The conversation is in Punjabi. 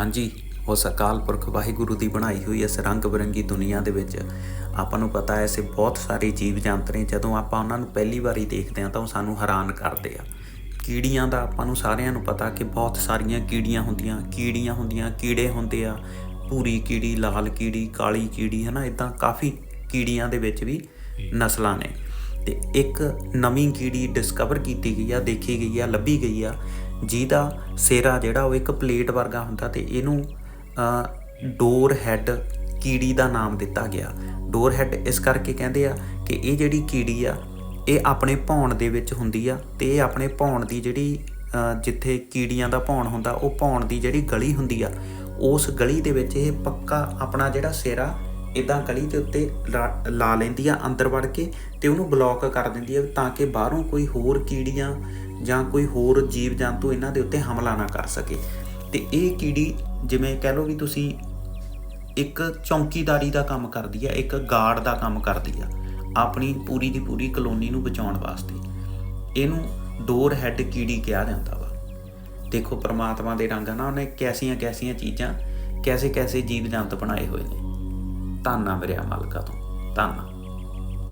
ਹਾਂਜੀ ਉਸ ਅਕਾਲ ਪੁਰਖ ਵਾਹਿਗੁਰੂ ਦੀ ਬਣਾਈ ਹੋਈ ਇਸ ਰੰਗ ਬਰੰਗੀ ਦੁਨੀਆ ਦੇ ਵਿੱਚ। ਆਪਾਂ ਨੂੰ ਪਤਾ ਹੈ ਐਸੇ ਬਹੁਤ ਸਾਰੇ ਜੀਵ ਜੰਤਰ ਨੇ ਜਦੋਂ ਆਪਾਂ ਉਹਨਾਂ ਨੂੰ ਪਹਿਲੀ ਵਾਰੀ ਦੇਖਦੇ ਹਾਂ ਤਾਂ ਉਹ ਸਾਨੂੰ ਹੈਰਾਨ ਕਰਦੇ ਆ। ਕੀੜੀਆਂ ਦਾ ਆਪਾਂ ਨੂੰ ਸਾਰਿਆਂ ਨੂੰ ਪਤਾ ਕਿ ਬਹੁਤ ਸਾਰੀਆਂ ਕੀੜੀਆਂ ਹੁੰਦੀਆਂ ਕੀੜੀਆਂ ਹੁੰਦੀਆਂ, ਕੀੜੇ ਹੁੰਦੇ ਆ। ਭੂਰੀ ਕੀੜੀ, ਲਾਲ ਕੀੜੀ, ਕਾਲੀ ਕੀੜੀ ਹੈ ਨਾ ਇਦਾਂ ਕਾਫੀ ਕੀੜੀਆਂ ਦੇ ਵਿੱਚ ਵੀ ਨਸਲਾਂ ਨੇ। ਤੇ ਇੱਕ ਨਵੀਂ ਕੀੜੀ ਡਿਸਕਵਰ ਕੀਤੀ ਗਈ ਆ, ਦੇਖੀ ਗਈ ਆ, ਲੱਭੀ ਗਈ ਆ। ਜਿਹਦਾ ਸਿਰਾ ਜਿਹੜਾ ਉਹ ਇੱਕ ਪਲੇਟ ਵਰਗਾ ਹੁੰਦਾ ਤੇ ਇਹਨੂੰ ਡੋਰ ਹੈਡ ਕੀੜੀ ਦਾ ਨਾਮ ਦਿੱਤਾ ਗਿਆ। ਡੋਰ ਹੈਡ ਇਸ ਕਰਕੇ ਕਹਿੰਦੇ ਆ ਕਿ ਇਹ ਜਿਹੜੀ ਕੀੜੀ ਆ, ਇਹ ਆਪਣੇ ਭੌਣ ਦੇ ਵਿੱਚ ਹੁੰਦੀ ਆ ਤੇ ਇਹ ਆਪਣੇ ਭੌਣ ਦੀ ਜਿਹੜੀ ਜਿੱਥੇ ਕੀੜੀਆਂ ਦਾ ਭੌਣ ਹੁੰਦਾ, ਉਹ ਭੌਣ ਦੀ ਜਿਹੜੀ ਗਲੀ ਹੁੰਦੀ ਆ, ਉਸ ਗਲੀ ਦੇ ਵਿੱਚ ਇਹ ਪੱਕਾ ਆਪਣਾ ਜਿਹੜਾ ਸਿਰਾ ਇਦਾਂ ਗਲੀ ਦੇ ਉੱਤੇ ਲਾ- ਲਾ ਲੈਂਦੀ ਆ ਅੰਦਰ ਵੜ ਕੇ ਤੇ ਉਹਨੂੰ ਬਲੌਕ ਕਰ ਦਿੰਦੀ ਆ ਤਾਂ ਕਿ ਬਾਹਰੋਂ ਕੋਈ ਹੋਰ ਕੀੜੀਆਂ ਜਾਂ ਕੋਈ ਹੋਰ ਜੀਵ ਜੰਤੂ ਇਹਨਾਂ ਦੇ ਉੱਤੇ ਹਮਲਾ ਨਾ ਕਰ ਸਕੇ। ਤੇ ਇਹ ਕੀੜੀ ਜਿਵੇਂ ਕਹਿ ਲਓ ਵੀ ਤੁਸੀਂ ਇੱਕ ਚੌਕੀਦਾਰੀ ਦਾ ਕੰਮ ਕਰਦੀ ਆ, ਇੱਕ ਗਾਰਡ ਦਾ ਕੰਮ ਕਰਦੀ ਆ, ਆਪਣੀ ਪੂਰੀ ਦੀ ਪੂਰੀ ਕਲੋਨੀ ਨੂੰ ਬਚਾਉਣ ਵਾਸਤੇ। ਇਹਨੂੰ ਡੋਰ ਹੈਡ ਕੀੜੀ ਕਿਹਾ ਜਾਂਦਾ ਵਾ। ਦੇਖੋ ਪ੍ਰਮਾਤਮਾ ਦੇ ਰੰਗਾਂ ਨਾਲ ਉਹਨੇ ਕੈਸੀਆਂ ਕੈਸੀਆਂ ਚੀਜ਼ਾਂ, ਕੈਸੇ ਕੈਸੇ ਜੀਵ ਜੰਤ ਬਣਾਏ ਹੋਏ ਨੇ। ਧੰਨਾ ਮੇਰੇ ਮਾਲਕਾ ਤੋਂ, ਧੰਨਾ